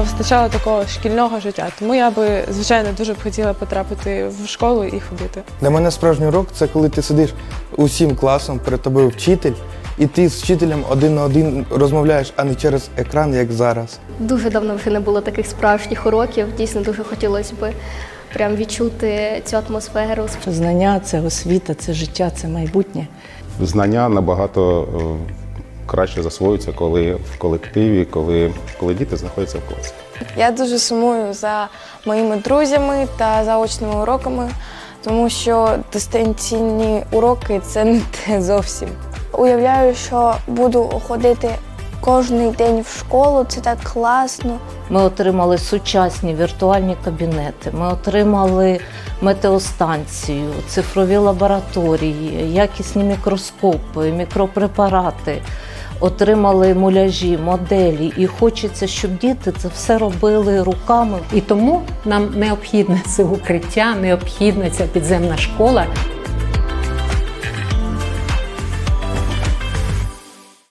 вистачало такого шкільного життя. Тому я би, звичайно, дуже б хотіла потрапити в школу і ходити. Для мене справжній урок це коли ти сидиш усім класом, перед тобою вчитель, і ти з вчителем один на один розмовляєш, а не через екран, як зараз. Дуже давно вже не було таких справжніх уроків. Дійсно, дуже хотілося б прям відчути цю атмосферу. Знання це освіта, це життя, це майбутнє. Знання набагато е, краще засвоюються, коли в колективі, коли, коли діти знаходяться в класі. Я дуже сумую за моїми друзями та заочними уроками, тому що дистанційні уроки це не те зовсім. Уявляю, що буду ходити кожен день в школу, це так класно. Ми отримали сучасні віртуальні кабінети, ми отримали метеостанцію, цифрові лабораторії, якісні мікроскопи, мікропрепарати. Отримали муляжі, моделі, і хочеться, щоб діти це все робили руками. І тому нам необхідне це укриття, необхідна ця підземна школа.